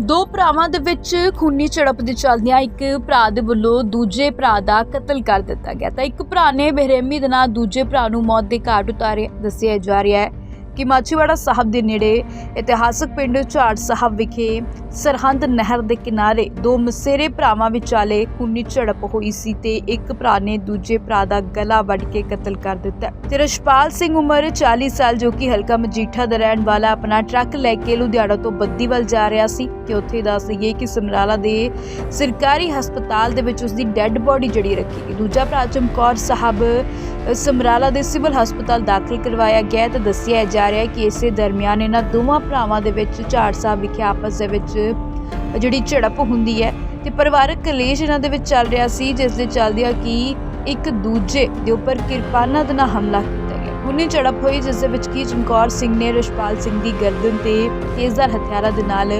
ਦੋ ਭਰਾਵਾਂ ਦੇ ਵਿੱਚ ਖੂਨੀ ਝੜਪ ਦੇ ਚੱਲਦਿਆਂ ਇੱਕ ਭਰਾ ਦੇ ਵੱਲੋਂ ਦੂਜੇ ਭਰਾ ਦਾ ਕਤਲ ਕਰ ਦਿੱਤਾ ਗਿਆ ਤਾਂ ਇੱਕ ਭਰਾ ਨੇ ਬੇਰਹਿਮੀ ਦੇ ਨਾਲ ਦੂਜੇ ਭਰਾ ਨੂੰ ਮੌਤ ਦੇ ਘਾਟ ਉਤਾਰਿਆ ਦੱਸਿਆ ਜਾ ਰਿਹਾ ਹੈ। ਕਿ ਮਾਚੀਵਾੜਾ ਸਾਹਿਬ ਦੇ ਨੇੜੇ ਇਤਿਹਾਸਕ ਪਿੰਡ ਝਾੜ ਸਾਹਿਬ ਵਿਖੇ ਸਰਹੰਦ ਨਹਿਰ ਦੇ ਕਿਨਾਰੇ ਦੋ ਮਸੇਰੇ ਭਰਾਵਾਂ ਵਿਚਾਲੇ ਖੂਨੀ ਝੜਪ ਹੋਈ ਸੀ ਤੇ ਇੱਕ ਭਰਾ ਨੇ ਦੂਜੇ ਭਰਾ ਦਾ ਗਲਾ ਵੱਢ ਕੇ ਕਤਲ ਕਰ ਦਿੱਤਾ। ਤੇ ਰਸ਼ਪਾਲ ਸਿੰਘ ਉਮਰ 40 ਸਾਲ, ਜੋ ਕਿ ਹਲਕਾ ਮਜੀਠਾ ਦਾ ਰਹਿਣ ਵਾਲਾ, ਆਪਣਾ ਟਰੱਕ ਲੈ ਕੇ ਲੁਧਿਆਣਾ ਤੋਂ ਬੱਦੀ ਵੱਲ ਜਾ ਰਿਹਾ ਸੀ। ਤੇ ਉੱਥੇ ਦੱਸ ਦਈਏ ਕਿ ਸਮਰਾਲਾ ਦੇ ਸਰਕਾਰੀ ਹਸਪਤਾਲ ਦੇ ਵਿੱਚ ਉਸ ਦੀ ਡੈੱਡ ਬੋਡੀ ਜਿਹੜੀ ਰੱਖੀ ਗਈ। ਦੂਜਾ ਭਰਾ ਚਮਕੌਰ ਸਾਹਿਬ ਸਮਰਾਲਾ ਦੇ ਸਿਵਲ ਹਸਪਤਾਲ ਦਾਖਲ ਕਰਵਾਇਆ ਗਿਆ ਹੈ ਤੇ ਦੱਸਿਆ ਜਾ ਰਿਹਾ ਹੈ ਕਿ ਇਸੇ ਦਰਮਿਆਨ ਇਹਨਾਂ ਦੋਵਾਂ ਭਰਾਵਾਂ ਦੇ ਵਿੱਚ ਝਾੜ ਸਾਹਿਬ ਵਿਖੇ ਆਪਸ ਦੇ ਵਿੱਚ ਜਿਹੜੀ ਝੜਪ ਹੁੰਦੀ ਹੈ ਤੇ ਪਰਿਵਾਰਕ ਕਲੇਸ਼ ਇਹਨਾਂ ਦੇ ਵਿੱਚ ਚੱਲ ਰਿਹਾ ਸੀ, ਜਿਸ ਦੇ ਚੱਲਦਿਆਂ ਕਿ ਇੱਕ ਦੂਜੇ ਦੇ ਉੱਪਰ ਕਿਰਪਾਨਾਂ ਦੇ ਨਾਲ ਹਮਲਾ ਕੀਤਾ ਗਿਆ। ਉਹਨੇ ਝੜਪ ਹੋਈ, ਜਿਸ ਦੇ ਵਿੱਚ ਕੀ ਚਮਕੌਰ ਸਿੰਘ ਨੇ, ਰਸ਼ਪਾਲ ਸਿੰਘ ਦੀ ਗਰਦਨ ਤੇ ਤੇਜ਼ਧਾਰ ਹਥਿਆਰਾਂ ਦੇ ਨਾਲ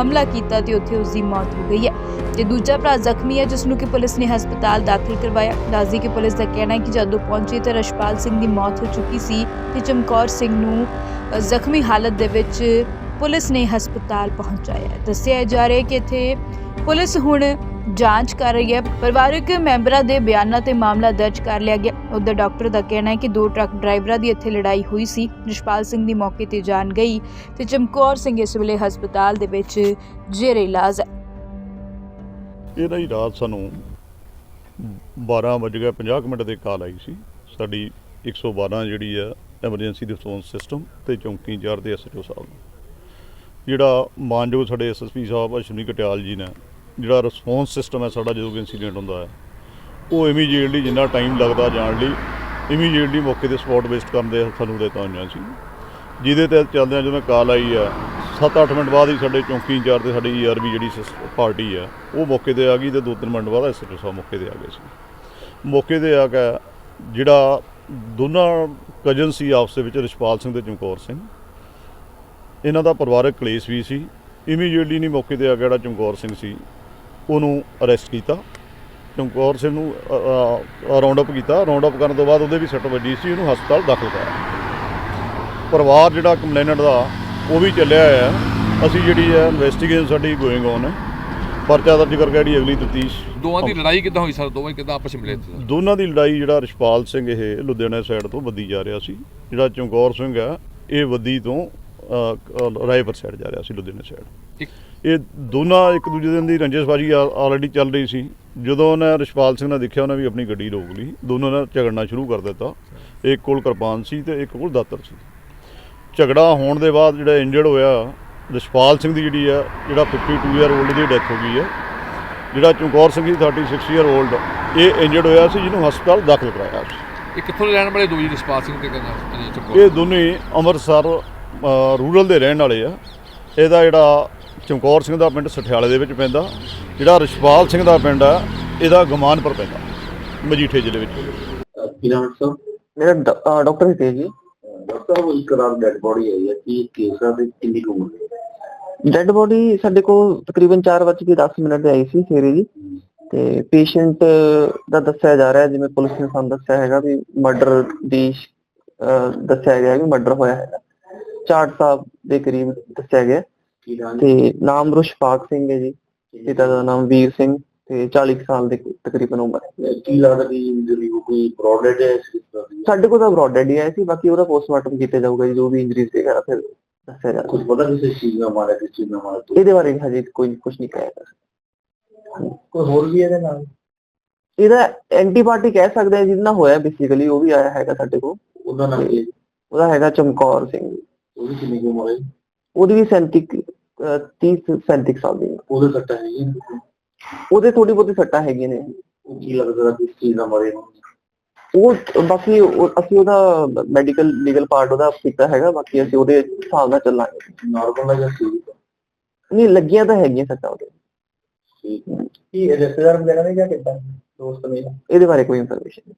ਹਮਲਾ ਕੀਤਾ ਤੇ ਉੱਥੇ ਉਸ ਦੀ ਮੌਤ ਹੋ ਗਈ ਹੈ। ਤੇ ਦੂਜਾ ਭਰਾ ਜ਼ਖਮੀ ਹੈ ਜਿਸ ਨੂੰ ਕਿ ਪੁਲਿਸ ਨੇ ਹਸਪਤਾਲ ਦਾਖਲ ਕਰਵਾਇਆ। ਦੱਸਦੀ ਕਿ ਪੁਲਿਸ ਦਾ ਕਹਿਣਾ ਹੈ ਕਿ ਜਦੋਂ ਪਹੁੰਚੀ ਤਾਂ ਰਸ਼ਪਾਲ ਸਿੰਘ ਦੀ ਮੌਤ ਹੋ ਚੁੱਕੀ ਸੀ ਤੇ ਚਮਕੌਰ ਸਿੰਘ ਨੂੰ ਜ਼ਖਮੀ ਹਾਲਤ ਦੇ ਵਿੱਚ ਪੁਲਿਸ ਨੇ ਹਸਪਤਾਲ ਪਹੁੰਚਾਇਆ ਦੱਸਿਆ ਜਾ ਰਿਹਾ ਕਿ ਇੱਥੇ ਪੁਲਿਸ ਹੁਣ ਜਾਂਚ ਕਰ ਰਹੀ ਹੈ। ਪਰਿਵਾਰਕ ਮੈਂਬਰਾਂ ਦੇ ਬਿਆਨਾਂ ਤੇ ਮਾਮਲਾ ਦਰਜ ਕਰ ਲਿਆ ਗਿਆ। ਉਧਰ ਡਾਕਟਰ ਦਾ ਕਹਿਣਾ ਹੈ ਕਿ ਦੋ ਟਰੱਕ ਡਰਾਈਵਰਾਂ ਦੀ ਇੱਥੇ ਲੜਾਈ ਹੋਈ ਸੀ। ਰਿਸ਼ਪਾਲ ਸਿੰਘ ਦੀ ਮੌਕੇ ਤੇ ਜਾਨ ਗਈ ਤੇ ਚਮਕੌਰ ਸਿੰਘ ਇਸ ਵੇਲੇ ਹਸਪਤਾਲ ਦੇ ਵਿੱਚ ਜੇਰੇ ਇਲਾਜ ਹੈ। ਇਹਦਾ ਹੀ ਰਾਤ ਸਾਨੂੰ 12 ਵਜ ਗਿਆ 50 ਕੁ ਮਿੰਟ ਦੇ ਕਾਲ ਆਈ ਸੀ। ਸਾਡੀ 112 ਜਿਹੜੀ ਆ, ਐਮਰਜੈਂਸੀ ਰਿਸਪੌਂਸ ਸਿਸਟਮ ਤੇ ਚੌਂਕੀ ਇੰਚਾਰਜ ਦੇ ਐਸਐਚਓ ਸਾਹਿਬ ਨੂੰ। ਜਿਹੜਾ ਮਾਨਯੋਗ ਸਾਡੇ ਐਸਐਸਪੀ ਸਾਹਿਬ ਅਸ਼ਵਨੀ ਕਟਿਆਲ ਜੀ ਨੇ ਜਿਹੜਾ ਰਿਸਪੌਂਸ ਸਿਸਟਮ ਹੈ ਸਾਡਾ ਜਦੋਂ ਕੋਈ ਇਨਸੀਡੈਂਟ ਹੁੰਦਾ ਹੈ, ਉਹ ਇਮੀਡੀਏਟਲੀ ਜਿੰਨਾ ਟਾਈਮ ਲੱਗਦਾ ਜਾਣ ਲਈ ਇਮੀਡੀਏਟਲੀ ਮੌਕੇ ਤੇ ਸਪੌਟ ਵੇਸਟ ਕਰਨ ਦੇ ਸਾਨੂੰ ਦਿੱਤਾ ਹੋਈਆਂ ਸੀ। ਜਿਹਦੇ ਤੇ ਚੱਲਦਿਆਂ ਜਦੋਂ ਕਾਲ ਆਈ ਆ 7-8 ਮਿੰਟ ਬਾਅਦ ਹੀ ਸਾਡੇ ਚੌਂਕੀ ਇੰਚਾਰਜ ਤੇ ਸਾਡੀ ਈਆਰਬੀ ਜਿਹੜੀ ਸਿਸ- ਪਾਰਟੀ ਹੈ, ਉਹ ਮੌਕੇ ਤੇ ਆ ਗਈ ਤੇ 2-3 ਮਿੰਟ ਬਾਅਦ ਐਸਐਚਓ ਸਾਹਿਬ ਮੌਕੇ ਤੇ ਆ ਗਏ ਸੀ। ਮੌਕੇ ਤੇ ਆ ਕੇ ਜਿਹੜਾ ਦੋਨਾਂ ਕਜ਼ਨ ਸੀ ਆਪਸ ਦੇ ਵਿੱਚ ਰਿਸ਼ਪਾਲ ਸਿੰਘ ਤੇ ਚਮਕੌਰ ਸਿੰਘ, ਇਹਨਾਂ ਦਾ ਪਰਿਵਾਰਕ ਕਲੇਸ਼ ਵੀ ਸੀ। ਇਮੀਡੀਏਟਲੀ ਨਹੀਂ ਮੌਕੇ ਤੇ ਆ ਗਿਆ ਜਿਹੜਾ ਚਮਕੌਰ ਸਿੰਘ ਸੀ ਉਹਨੂੰ ਅਰੈਸਟ ਕੀਤਾ। ਚਮਕੌਰ ਸਿੰਘ ਨੂੰ ਰਾਉਂਡ ਅਪ ਕੀਤਾ। ਰਾਉਂਡ ਅਪ ਕਰਨ ਤੋਂ ਬਾਅਦ ਉਹਦੇ ਵੀ ਸੱਟ ਵੱਜੀ ਸੀ ਉਹਨੂੰ ਹਸਪਤਾਲ ਦਾਖਲ ਕਰਾਇਆ। ਪਰਿਵਾਰ ਜਿਹੜਾ ਕੰਪਲੇਨੈਂਟ ਦਾ ਉਹ ਵੀ ਚੱਲਿਆ ਹੋਇਆ ਹੈ। ਅਸੀਂ ਜਿਹੜੀ ਹੈ ਇਨਵੈਸਟੀਗੇਸ਼ਨ ਸਾਡੀ ਗੋਇੰਗ ਔਨ ਹੈ। ਪਰਚਾ ਦਰਜ ਕਰਕੇ ਜਿਹੜੀ ਅਗਲੀ ਤਫਤੀਸ਼ ਦੋਵਾਂ ਦੀ ਲੜਾਈ ਕਿੱਦਾਂ ਹੋਈ? ਸਰ ਦੋਵੇਂ ਕਿੱਦਾਂ ਆਪਸ ਵਿੱਚ ਮਿਲੇ ਦੋਨਾਂ ਦੀ ਲੜਾਈ ਜਿਹੜਾ ਰਿਸ਼ਪਾਲ ਸਿੰਘ ਇਹ ਲੁਧਿਆਣਾ ਸਾਈਡ ਤੋਂ ਵੱਦੀ ਜਾ ਰਿਹਾ ਸੀ। ਜਿਹੜਾ ਚਮਕੌਰ ਸਿੰਘ ਆ ਇਹ ਵੱਦੀ ਤੋਂ ਰਾਏਪੁਰ ਸਾਈਡ ਜਾ ਰਿਹਾ ਸੀ ਲੁਧਿਆਣਾ ਸਾਈਡ ਇਹ ਦੋਨਾਂ ਇੱਕ ਦੂਜੇ ਦਿਨ ਦੀ ਰੰਜਸਬਾਜੀ ਆਲਰੇਡੀ ਚੱਲ ਰਹੀ ਸੀ। ਜਦੋਂ ਉਹਨੇ ਰਿਸ਼ਪਾਲ ਸਿੰਘ ਨੇ ਦੇਖਿਆ ਉਹਨੇ ਵੀ ਆਪਣੀ ਗੱਡੀ ਰੋਕ ਲਈ। ਦੋਨੋਂ ਨੇ ਝਗੜਨਾ ਸ਼ੁਰੂ ਕਰ ਦਿੱਤਾ। ਇੱਕ ਕੋਲ ਕਿਰਪਾਨ ਸੀ ਤੇ ਇੱਕ ਕੋਲ ਦਾਤਰ ਸੀ। ਝਗੜਾ ਹੋਣ ਦੇ ਬਾਅਦ ਜਿਹੜਾ ਇੰਜਰਡ ਹੋਇਆ ਰਿਸ਼ਪਾਲ ਸਿੰਘ ਦੀ ਜਿਹੜੀ ਆ ਜਿਹੜਾ 52 ਇਅਰ 올ਡ ਦੀ ਡੈਥ ਹੋ ਗਈ ਹੈ ਜਿਹੜਾ ਚਮਕੌਰ ਸਿੰਘ ਦੀ 36 ਇਅਰ 올ਡ ਇਹ ਇੰਜਰਡ ਹੋਇਆ ਸੀ ਜਿਹਨੂੰ ਹਸਪਤਾਲ ਦਾਖਲ ਕਰਾਇਆ ਸੀ। ਇਹ ਕਿੱਥੋਂ ਰਹਿਣ ਵਾਲੇ ਦੋ ਜੀ ਜਸਪਾਲ ਸਿੰਘ ਤੇ ਚਮਕੌਰ ਇਹ ਦੋਨੇ ਅੰਮ੍ਰਿਤਸਰ ਰੂਰਲ ਦੇ ਰਹਿਣ ਵਾਲੇ ਆ। ਇਹਦਾ ਜਿਹੜਾ ਚਮਕੌਰ ਸਿੰਘ ਦਾ ਪਿੰਡ ਸਠਿਆਲੇ ਦੇ ਵਿੱਚ ਪੈਂਦਾ। ਜਿਹੜਾ ਰਿਸ਼ਪਾਲ ਸਿੰਘ ਦਾ ਪਿੰਡ ਆ ਇਹਦਾ ਗਮਾਨਪੁਰ ਪੈਂਦਾ ਮਜੀਠੇ ਜ਼ਿਲ੍ਹੇ ਵਿੱਚ। ਕੀ ਸਰ? ਮੇਰਾ ਡਾਕਟਰ ਜੀ। ਡਾਕਟਰ ਸਾਹਿਬ ਇੱਕ ਰਾਤ ਡੈਡ ਬੋਡੀ ਆਈ ਹੈ। ਕਿ ਕੇਸ ਆ ਤੇ ਕਿੰਨੀ ਕੁ ਉਮਰ ਹੈ? ਡੈੱਡ ਬੋਡੀ ਸਾਡੇ ਕੋਲ ਤਕਰੀਬਨ 4:10 ਮਿੰਟ ਤੇ ਆਈ ਸੀ ਸਵੇਰੇ ਜੀ। ਤੇ ਪੇਸ਼ੈਂਟ ਦਾ ਦੱਸਿਆ ਜਾ ਰਿਹਾ ਜਿਵੇਂ ਪੁਲਿਸ ਨੇ ਸਾਨੂੰ ਦੱਸਿਆ ਹੈਗਾ ਵੀ ਮਰਡਰ ਦੀ ਦੱਸਿਆ ਗਿਆ ਵੀ ਮਰਡਰ ਹੋਇਆ ਹੈਗਾ। ਚਾਰ ਸਾਹਿਬ ਦੇ ਕਰੀਬ ਦੱਸਿਆ ਗਿਆ ਕੀ ਨਾਮ ਹੈ ਤੇ ਨਾਮ ਰੁਸ਼ਪਾਕ ਸਿੰਘ ਹੈ ਜੀ ਪਿਤਾ ਦਾ ਨਾਮ ਵੀਰ ਸਿੰਘ ਤੇ 40 ਕੁ ਸਾਲ ਦੇ ਤਕਰੀਬਨ ਉਮਰ ਹੈ ਕੀ ਲੱਗਦਾ ਕਿ ਇੰਜਰੀ ਕੋਈ ਪ੍ਰੋਬਲਮ ਹੈ ਇਸ ਤਰ੍ਹਾਂ ਦੀ ਸਾਡੇ ਕੋਲ ਤਾਂ ਬ੍ਰੌਡ ਡੈਡ ਹੀ ਆਇਆ ਸੀ ਬਾਕੀ ਉਹਦਾ ਪੋਸਟਮਾਰਟਮ ਕੀਤਾ ਜਾਊਗਾ ਜੀ ਜੋ ਵੀ ਇੰਜਰੀਜ਼ ਵਗੈਰਾ ਫਿਰ ਦੱਸਿਆ ਜਾ ਕੁਝ ਪਤਾ ਕਿਸੇ ਚੀਜ਼ ਨਾਲ ਮਾਰਿਆ ਕਿਸ ਚੀਜ਼ ਨਾਲ ਮਾਰਿਆ ਇਹਦੇ ਬਾਰੇ ਹਜੇ ਕੋਈ ਕੁਝ ਨਹੀਂ ਕਹਿ ਸਕਦਾ ਕੋਈ ਹੋਰ ਵੀ ਇਹਦੇ ਨਾਲ ਇਹਦਾ ਐਂਟੀਬਾਇਓਟਿ ਕਹਿ ਸਕਦੇ ਆ ਜਿਹਦੇ ਨਾਲ ਹੋਇਆ ਬੇਸਿਕਲੀ ਉਹ ਵੀ ਆਇਆ ਹੈਗਾ ਸਾਡੇ ਕੋਲ ਉਹਦਾ ਨਾਮ ਕੀ ਹੈ? ਉਹਦਾ ਹੈਗਾ ਚਮਕੌਰ ਸਿੰਘ ਉਹਦੀ ਕਿੰਨੀ ਕੁ ਉਮਰ ਹੈ ਉਹਦੀ ਵੀ 37 ਅਹ 30 37 ਸਾਲ ਦੀ ਉਮਰ। ਉਹਦੇ ਸੱਟਾ ਹੈ ਜੀ? ਉਹਦੇ ਥੋੜੀ ਬਹੁਤੀ ਸੱਟਾਂ ਹੈਗੀਆਂ ਨੇ। ਉਹ ਕੀ ਲੱਗਦਾ ਕਿਸ ਚੀਜ਼ ਨਾਲ ਮਾਰੇ ਉਹ ਬਾਕੀ ਉਹ- ਅਸੀਂ ਉਹਦਾ ਮੈਡੀਕਲ ਲੀਗਲ ਪਾਰਟ ਉਹਦਾ ਕੀਤਾ ਹੈਗਾ ਬਾਕੀ ਅਸੀਂ ਉਹਦੇ ਹਿਸਾਬ ਨਾਲ ਚੱਲਾਂਗੇ। ਨਾਰਮਲ ਹੈ ਜਾਂ ਸੀ ਨਹੀਂ ਲੱਗੀਆਂ ਤਾਂ ਹੈਗੀਆਂ ਸੱਟਾਂ ਉਹਦੇ। ਠੀਕ ਕੀ ਰਿਸ਼ਤੇਦਾਰ ਵਗੈਰਾ ਨੇ ਜਾਂ ਕਿੱਦਾਂ? ਦੋਸਤ ਨੇ ਇਹਦੇ ਬਾਰੇ ਕੋਈ ਇਨਫੋਰਮੇਸ਼ਨ